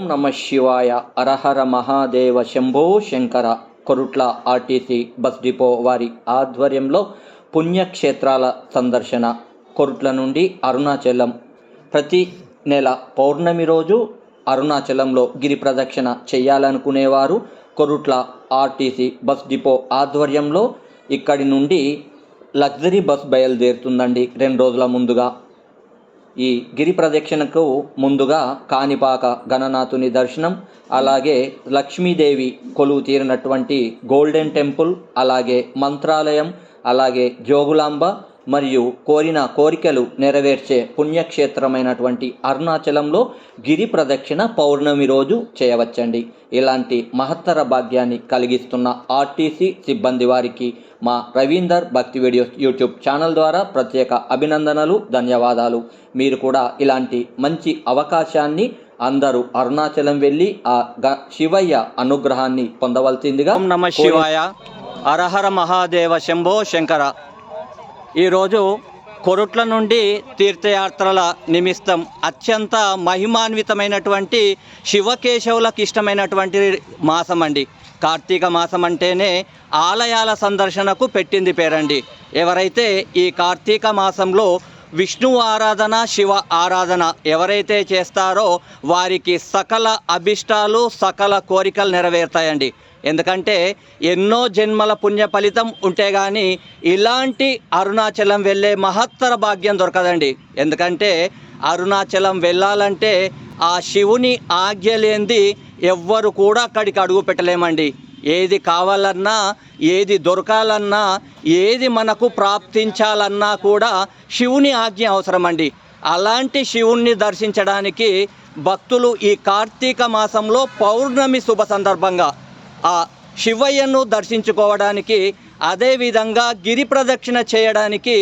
నమ శివాయ. అరహర Mahadeva Shambho Shankara. Korutla RTC bus depot వారి ఆధ్వర్యంలో పుణ్యక్షేత్రాల సందర్శన. కొరుట్ల నుండి అరుణాచలం. ప్రతి నెల పౌర్ణమి రోజు అరుణాచలంలో గిరి ప్రదక్షిణ చేయాలనుకునేవారు కొరుట్ల ఆర్టీసీ బస్ డిపో ఆధ్వర్యంలో ఇక్కడి నుండి లగ్జరీ బస్ బయలుదేరుతుందండి. రెండు రోజుల ముందుగా ఈ గిరి ప్రదక్షిణకు ముందుగా కాణిపాక గణనాథుని దర్శనం అలాగే లక్ష్మీదేవి కొలువు తీరినటువంటి గోల్డెన్ టెంపుల్ అలాగే మంత్రాలయం అలాగే జోగులాంబ మరియు కోరిన కోరికలు నెరవేర్చే పుణ్యక్షేత్రమైనటువంటి అరుణాచలంలో గిరి ప్రదక్షిణ పౌర్ణమి రోజు చేయవచ్చండి. ఇలాంటి మహత్తర భాగ్యాన్ని కలిగిస్తున్న ఆర్టీసీ సిబ్బంది వారికి మా రవీందర్ భక్తి వీడియోస్ యూట్యూబ్ ఛానల్ ద్వారా ప్రత్యేక అభినందనలు ధన్యవాదాలు. మీరు కూడా ఇలాంటి మంచి అవకాశాన్ని అందరూ అరుణాచలం వెళ్ళి ఆ గ శివయ్య అనుగ్రహాన్ని పొందవలసిందిగా నమ శివాయ. అరహర మహాదేవ శంభో శంకర. ఈరోజు కొరుట్ల నుండి తీర్థయాత్రల నిమిత్తం అత్యంత మహిమాన్వితమైనటువంటి శివకేశవులకు ఇష్టమైనటువంటి మాసం అండి కార్తీక మాసం అంటేనే ఆలయాల సందర్శనకు పెట్టింది పేరండి. ఎవరైతే ఈ కార్తీక మాసంలో విష్ణు ఆరాధన శివ ఆరాధన ఎవరైతే చేస్తారో వారికి సకల అభిష్టాలు సకల కోరికలు నెరవేరుతాయండి. ఎందుకంటే ఎన్నో జన్మల పుణ్య ఫలితం ఉంటే కానీ ఇలాంటి అరుణాచలం వెళ్ళే మహత్తర భాగ్యం దొరకదండి. ఎందుకంటే అరుణాచలం వెళ్ళాలంటే ఆ శివుని ఆజ్ఞ లేనిది ఎవ్వరు కూడా అక్కడికి అడుగు పెట్టలేమండి. ఏది కావాలన్నా ఏది దొరకాలన్నా ఏది మనకు ప్రాప్తించాలన్నా కూడా శివుని ఆజ్ఞ అవసరమండి. అలాంటి శివుణ్ణి దర్శించడానికి భక్తులు ఈ కార్తీక మాసంలో పౌర్ణమి శుభ సందర్భంగా ఆ శివయ్యను దర్శించుకోవడానికి అదేవిధంగా గిరి ప్రదక్షిణ చేయడానికి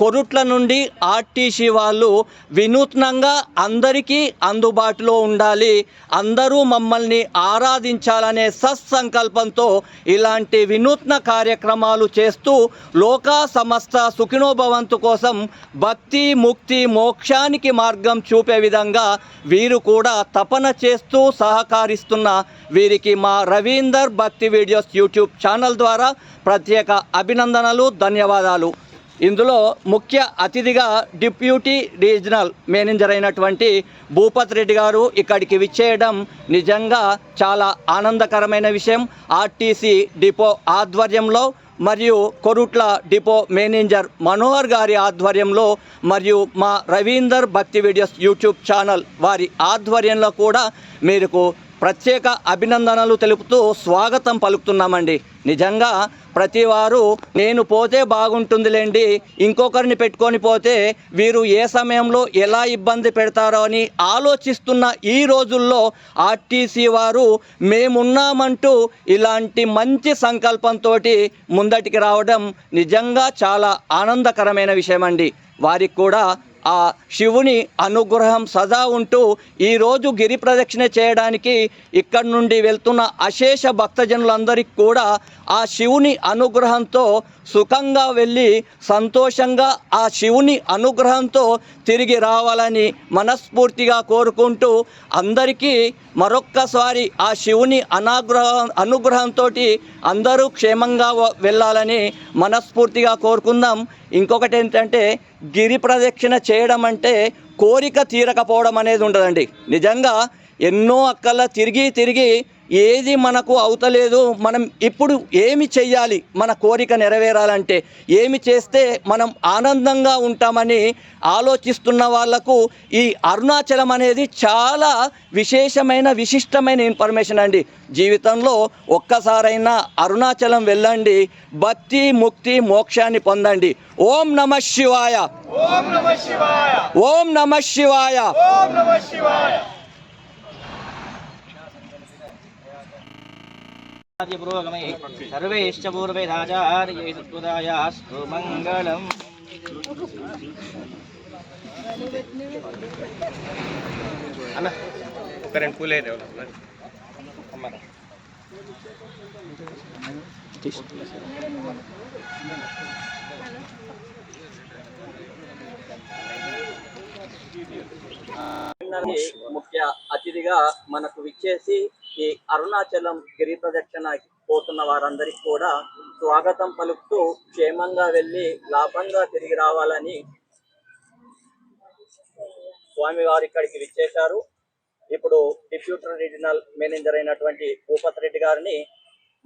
కొరుట్ల నుండి ఆర్టీసీ వాళ్ళు వినూత్నంగా అందరికీ అందుబాటులో ఉండాలి. అందరూ మమ్మల్ని ఆరాధించాలనే సత్సంకల్పంతో ఇలాంటి వినూత్న కార్యక్రమాలు చేస్తూ లోకా సమస్త సుఖినోభవంతు కోసం భక్తి ముక్తి మోక్షానికి మార్గం చూపే విధంగా వీరు కూడా తపన చేస్తూ సహకరిస్తున్న వీరికి మా రవీందర్ భక్తి వీడియోస్ యూట్యూబ్ ఛానల్ ద్వారా ప్రత్యేక అభినందనలు ధన్యవాదాలు. ఇందులో ముఖ్య అతిథిగా డిప్యూటీ రీజనల్ మేనేజర్ అయినటువంటి భూపత్ రెడ్డి గారు ఇక్కడికి విచ్చేయడం నిజంగా చాలా ఆనందకరమైన విషయం. ఆర్టీసీ డిపో ఆధ్వర్యంలో మరియు కొరుట్ల డిపో మేనేజర్ మనోహర్ గారి ఆధ్వర్యంలో మరియు మా రవీందర్ భక్తి వీడియోస్ యూట్యూబ్ ఛానల్ వారి ఆధ్వర్యంలో కూడా మీకు ప్రత్యేక అభినందనలు తెలుపుతూ స్వాగతం పలుకుతున్నామండి. నిజంగా ప్రతి వారు నేను పోతే బాగుంటుందిలేండి ఇంకొకరిని పెట్టుకొని పోతే వీరు ఏ సమయంలో ఎలా ఇబ్బంది పెడతారో అని ఆలోచిస్తున్న ఈ రోజుల్లో ఆర్టీసీ వారు మేమున్నామంటూ ఇలాంటి మంచి సంకల్పంతో ముందటికి రావడం నిజంగా చాలా ఆనందకరమైన విషయం అండి వారికి కూడా ఆ శివుని అనుగ్రహం సదా ఉంటూ ఈరోజు గిరి ప్రదక్షిణ చేయడానికి ఇక్కడి నుండి వెళ్తున్న అశేష భక్తజనులందరికీ కూడా ఆ శివుని అనుగ్రహంతో సుఖంగా వెళ్ళి సంతోషంగా ఆ శివుని అనుగ్రహంతో తిరిగి రావాలని మనస్ఫూర్తిగా కోరుకుంటూ అందరికీ మరొక్కసారి ఆ శివుని అనాగ్రహం అనుగ్రహంతో అందరూ క్షేమంగా వెళ్ళాలని మనస్ఫూర్తిగా కోరుకుందాం. ఇంకొకటి ఏంటంటే గిరి ప్రదక్షిణ చేయడం అంటే కోరిక తీరకపోవడం అనేది ఉండదండి. నిజంగా ఎన్నో అక్కల తిరిగి తిరిగి ఏది మనకు అవుతలేదు మనం ఇప్పుడు ఏమి చెయ్యాలి? మన కోరిక నెరవేరాలంటే ఏమి చేస్తే మనం ఆనందంగా ఉంటామని ఆలోచిస్తున్న వాళ్ళకు ఈ అరుణాచలం అనేది చాలా విశేషమైన విశిష్టమైన ఇన్ఫర్మేషన్ అండి. జీవితంలో ఒక్కసారైనా అరుణాచలం వెళ్ళండి. భక్తి ముక్తి మోక్షాన్ని పొందండి. ఓం నమ శివాయ. ఓం నమ శివాయ. ఓం నమ శివాయ ఓం నమ శివాయ పురోగమై సర్వేశ్చ పూర్వేదాచార్యై సత్పుదాయాస్తు మంగళం. అన్న. ఒక రెండు పూలు అయితే ముఖ్య అతిథిగా మనకు విచ్చేసి ఈ అరుణాచలం గిరి ప్రదక్షిణ పోతున్న వారందరికీ కూడా స్వాగతం పలుకుతూ క్షేమంగా వెళ్ళి లాభంగా తిరిగి రావాలని స్వామి వారు ఇక్కడికి విచ్చేశారు. ఇప్పుడు డిప్యూటీ రీజనల్ మేనేజర్ అయినటువంటి భూపత్ రెడ్డి గారిని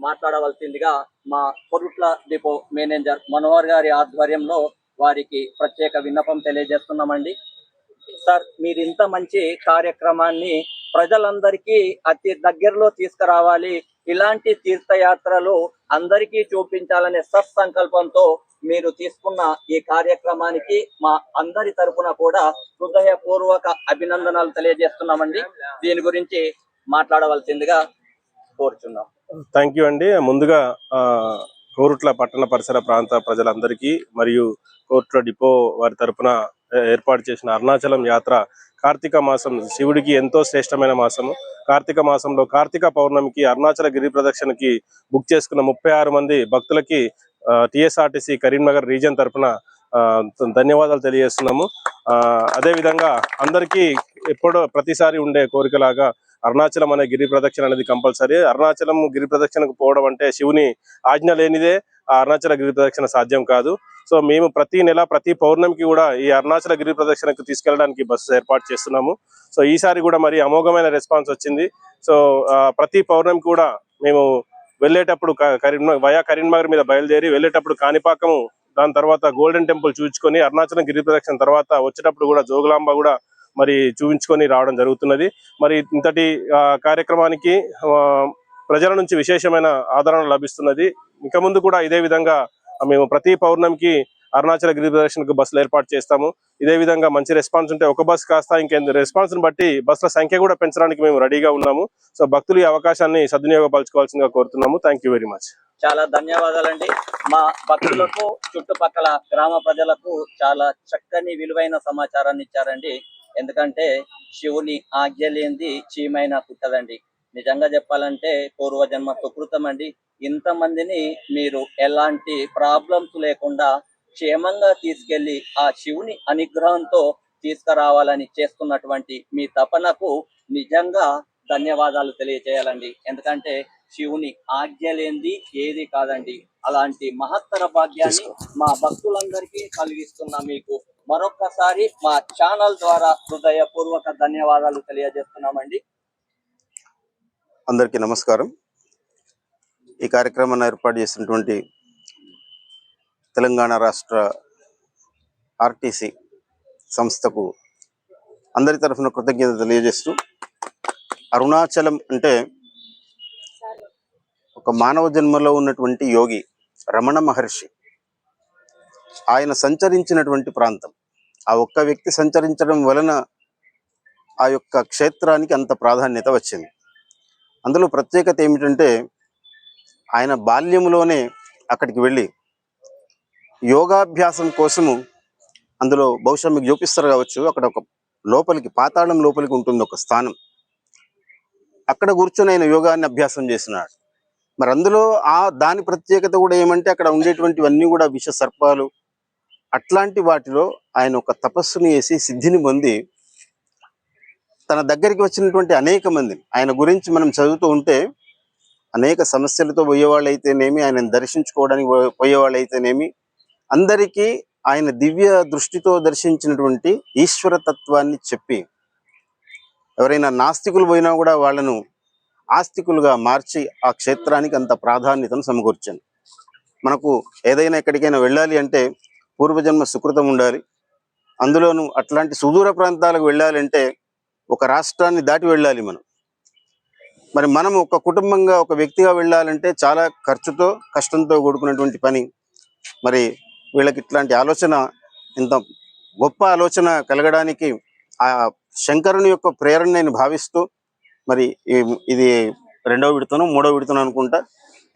మాట్లాడవలసిందిగా మా కొరుట్ల డిపో మేనేజర్ మనోహర్ గారి ఆధ్వర్యంలో వారికి ప్రత్యేక విన్నపం తెలియజేస్తున్నామండి. సార్ మీరు ఇంత మంచి కార్యక్రమాన్ని ప్రజలందరికీ అతి దగ్గరలో తీసుకురావాలి. ఇలాంటి తీర్థయాత్రలు అందరికీ చూపించాలనే సత్సంకల్పంతో మీరు తీసుకున్న ఈ కార్యక్రమానికి మా అందరి తరఫున కూడా హృదయపూర్వక అభినందనలు తెలియజేస్తున్నామండి. దీని గురించి మాట్లాడవలసిందిగా కోరుచున్నాం. థ్యాంక్ యూ అండి. ముందుగా ఆ, కోరుట్ల పట్టణ పరిసర ప్రాంత ప్రజలందరికీ మరియు కోరుట్ల డిపో వారి తరపున ఏర్పాటు చేసిన అరుణాచలం యాత్ర కార్తీక మాసం శివుడికి ఎంతో శ్రేష్టమైన మాసము. కార్తీక మాసంలో కార్తీక పౌర్ణమికి అరుణాచల గిరి ప్రదక్షిణకి బుక్ చేసుకున్న ముప్పై ఆరు మంది భక్తులకి టిఎస్ఆర్టీసీ కరీంనగర్ రీజియన్ తరపున ఆ, ధన్యవాదాలు తెలియజేస్తున్నాము. ఆ, అదేవిధంగా అందరికీ ఎప్పుడో ప్రతిసారి ఉండే కోరికలాగా అరుణాచలం అనే గిరి ప్రదక్షిణ అనేది కంపల్సరీ. అరుణాచలం గిరి ప్రదక్షిణకు పోవడం అంటే శివుని ఆజ్ఞ లేనిదే ఆ అరుణాచల గిరి ప్రదక్షిణ సాధ్యం కాదు. సో మేము ప్రతి నెల ప్రతి పౌర్ణమికి కూడా ఈ అరుణాచల గిరి ప్రదక్షిణకు తీసుకెళ్ళడానికి బస్సు ఏర్పాటు చేస్తున్నాము. సో ఈసారి కూడా మరి అమోఘమైన రెస్పాన్స్ వచ్చింది. సో ప్రతి పౌర్ణమి కూడా మేము వెళ్ళేటప్పుడు కరీంనగర్ వయా కరీంనగర్ మీద బయలుదేరి వెళ్ళేటప్పుడు కాణిపాకము దాని తర్వాత గోల్డెన్ టెంపుల్ చూపించుకొని అరుణాచలం గిరి ప్రదక్షిణ తర్వాత వచ్చేటప్పుడు కూడా జోగులాంబ కూడా మరి చూపించుకొని రావడం జరుగుతున్నది. మరి ఇంతటి కార్యక్రమానికి ప్రజల నుంచి విశేషమైన ఆదరణ లభిస్తున్నది. ఇక ముందు కూడా ఇదే విధంగా మేము ప్రతి పౌర్ణమికి అరుణాచల గిరి ప్రదర్శనకు బస్సులు ఏర్పాటు చేస్తాము. ఇదే విధంగా మంచి రెస్పాన్స్ ఉంటే ఒక బస్ కాస్త ఇంకెంత రెస్పాన్స్ని బట్టి బస్సుల సంఖ్య కూడా పెంచడానికి మేము రెడీగా ఉన్నాము. సో భక్తులు ఈ అవకాశాన్ని సద్వినియోగపరచుకోవాల్సిందిగా కోరుతున్నాము. థ్యాంక్ వెరీ మచ్ చాలా ధన్యవాదాలండి. మా భక్తులకు చుట్టుపక్కల గ్రామ ప్రజలకు చాలా చక్కని విలువైన సమాచారాన్ని ఇచ్చారండి. ఎందుకంటే శివుని ఆజ్ఞ లేనిది చీమైన పుట్టదండి. నిజంగా చెప్పాలంటే పూర్వజన్మ సుకృతం అండి. ఇంతమందిని మీరు ఎలాంటి ప్రాబ్లమ్స్ లేకుండా క్షేమంగా తీసుకెళ్ళి ఆ శివుని అనుగ్రహంతో తీసుకురావాలని చేస్తున్నటువంటి మీ తపనకు నిజంగా ధన్యవాదాలు తెలియజేయాలండి ఎందుకంటే శివుని ఆజ్ఞ లేనిది ఏది కాదండి. అలాంటి మహత్తర భాగ్యాన్ని మా భక్తులందరికీ కలిగిస్తున్న మీకు మరొక్కసారి మా ఛానల్ ద్వారా హృదయపూర్వక ధన్యవాదాలు తెలియజేస్తున్నామండి. అందరికీ నమస్కారం. ఈ కార్యక్రమాన్ని ఏర్పాటు చేసినటువంటి తెలంగాణ రాష్ట్ర ఆర్టీసీ సంస్థకు అందరి తరఫున కృతజ్ఞత తెలియజేస్తూ అరుణాచలం అంటే ఒక మానవ జన్మలో ఉన్నటువంటి యోగి రమణ మహర్షి. ఆయన సంచరించినటువంటి ప్రాంతం. ఆ ఒక్క వ్యక్తి సంచరించడం వలన ఆ యొక్క క్షేత్రానికి అంత ప్రాధాన్యత వచ్చింది. అందులో ప్రత్యేకత ఏమిటంటే ఆయన బాల్యంలోనే అక్కడికి వెళ్ళి యోగాభ్యాసం కోసము అందులో బహుశా మీకు చూపిస్తారు కావచ్చు. అక్కడ ఒక లోపలికి పాతాళం లోపలికి ఉంటుంది ఒక స్థానం. అక్కడ కూర్చొని ఆయన యోగాన్ని అభ్యాసం చేసినాడు మరి అందులో ఆ దాని ప్రత్యేకత కూడా ఏమంటే అక్కడ ఉండేటువంటివన్నీ కూడా విష సర్పాలు అట్లాంటి వాటిలో ఆయన ఒక తపస్సుని వేసి సిద్ధిని పొంది తన దగ్గరికి వచ్చినటువంటి అనేక మంది. ఆయన గురించి మనం చదువుతూ ఉంటే అనేక సమస్యలతో పోయేవాళ్ళు అయితేనేమి ఆయనను దర్శించుకోవడానికి పోయేవాళ్ళు అయితేనేమి అందరికీ ఆయన దివ్య దృష్టితో దర్శించినటువంటి ఈశ్వర తత్వాన్ని చెప్పి ఎవరైనా నాస్తికులు పోయినా కూడా వాళ్ళను ఆస్తికులుగా మార్చి ఆ క్షేత్రానికి అంత ప్రాధాన్యతను సమకూర్చాను. మనకు ఏదైనా ఎక్కడికైనా వెళ్ళాలి అంటే పూర్వజన్మ సుకృతం ఉండాలి. అందులోనూ అట్లాంటి సుదూర ప్రాంతాలకు వెళ్ళాలంటే ఒక రాష్ట్రాన్ని దాటి వెళ్ళాలి మనం. మరి మనం ఒక కుటుంబంగా ఒక వ్యక్తిగా వెళ్ళాలంటే చాలా ఖర్చుతో కష్టంతో కూడుకున్నటువంటి పని. మరి వీళ్ళకి ఇట్లాంటి ఆలోచన ఇంత గొప్ప ఆలోచన కలగడానికి ఆ శంకరుని యొక్క ప్రేరణ నేను భావిస్తూ మరి ఇది రెండవ విడతను మూడవ విడతను అనుకుంటా.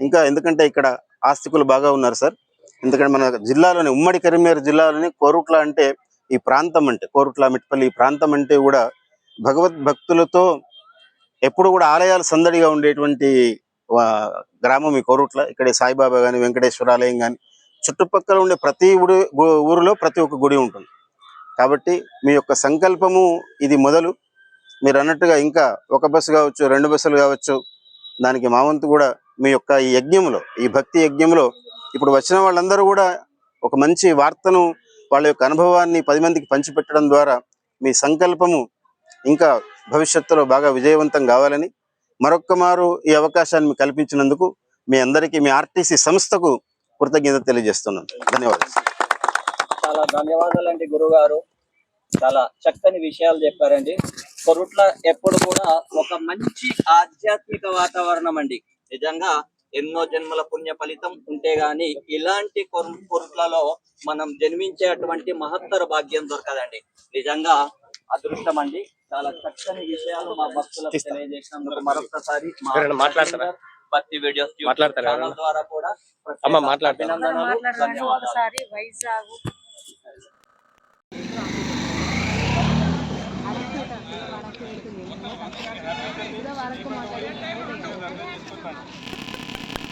ఇంకా ఎందుకంటే ఇక్కడ ఆస్తికులు బాగా ఉన్నారు సార్. ఎందుకంటే మన జిల్లాలోని ఉమ్మడి కరీంనగర్ జిల్లాలోని కోరుట్ల అంటే ఈ ప్రాంతం అంటే కోరుట్ల మిట్పల్లి ఈ ప్రాంతం అంటే కూడా భగవద్భక్తులతో ఎప్పుడు కూడా ఆలయాలు సందడిగా ఉండేటువంటి వా- గ్రామం ఈ కోరుట్ల. ఇక్కడ సాయిబాబా కానీ వెంకటేశ్వర ఆలయం కానీ చుట్టుపక్కల ఉండే ప్రతి ఊడి ఊరిలో ప్రతి ఒక్క గుడి ఉంటుంది. కాబట్టి మీ యొక్క సంకల్పము ఇది మొదలు. మీరు అన్నట్టుగా ఇంకా ఒక బస్సు కావచ్చు రెండు బస్సులు కావచ్చు దానికి మా వంతు కూడా మీ యొక్క ఈ యజ్ఞంలో ఈ భక్తి యజ్ఞంలో ఇప్పుడు వచ్చిన వాళ్ళందరూ కూడా ఒక మంచి వార్తను వాళ్ళ యొక్క అనుభవాన్ని పది మందికి పంచిపెట్టడం ద్వారా మీ సంకల్పము ఇంకా భవిష్యత్తులో బాగా విజయవంతం కావాలని మరొక్కమారు ఈ అవకాశాన్ని కల్పించినందుకు మీ అందరికీ మీ ఆర్టీసీ సంస్థకు కృతజ్ఞత తెలియజేస్తున్నాను. ధన్యవాదాలు. చాలా ధన్యవాదాలండి గురుగారు. చాలా చక్కని విషయాలు చెప్పారండి. కొరుట్ల ఎప్పుడు కూడా ఒక మంచి ఆధ్యాత్మిక వాతావరణం అండి నిజంగా ఎన్నో జన్మల పుణ్య ఫలితం ఉంటే గాని ఇలాంటి కొరు- కొరుట్లలో మనం జన్మించేటువంటి మహత్తర భాగ్యం దొరకదండి. నిజంగా అదృష్టం అండి చాలా చక్కని విషయాలు మా భక్తులకు తెలియజేసినందుకు మరొకసారి మాట్లాడతారా? భక్తి వీడియోస్ ఛానల్? ద్వారా కూడా అమ్మ మాట్లాడడానికి ధన్యవాదాలు. ఒకసారి వైజాగ్. వరకు